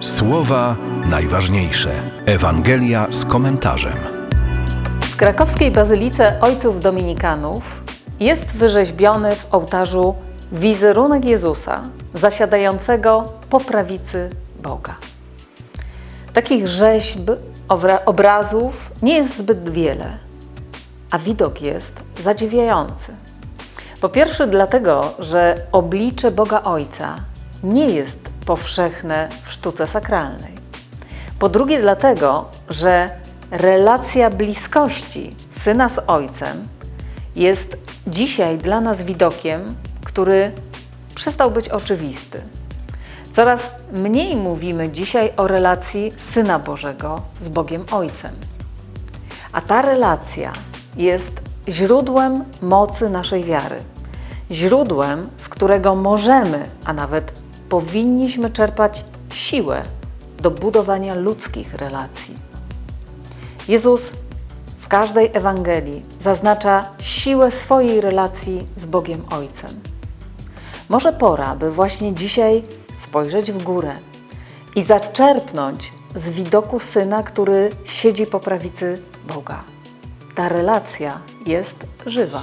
Słowa najważniejsze. Ewangelia z komentarzem. W krakowskiej bazylice Ojców Dominikanów jest wyrzeźbiony w ołtarzu wizerunek Jezusa zasiadającego po prawicy Boga. Takich rzeźb, obra- obrazów nie jest zbyt wiele, a widok jest zadziwiający. Po pierwsze, dlatego, że oblicze Boga Ojca nie jest powszechne w sztuce sakralnej. Po drugie, dlatego, że relacja bliskości syna z ojcem jest dzisiaj dla nas widokiem, który przestał być oczywisty. Coraz mniej mówimy dzisiaj o relacji syna Bożego z Bogiem Ojcem. A ta relacja jest źródłem mocy naszej wiary, źródłem, z którego możemy, a nawet powinniśmy czerpać siłę do budowania ludzkich relacji. Jezus w każdej Ewangelii zaznacza siłę swojej relacji z Bogiem Ojcem. Może pora, by właśnie dzisiaj spojrzeć w górę i zaczerpnąć z widoku syna, który siedzi po prawicy Boga. Ta relacja jest żywa.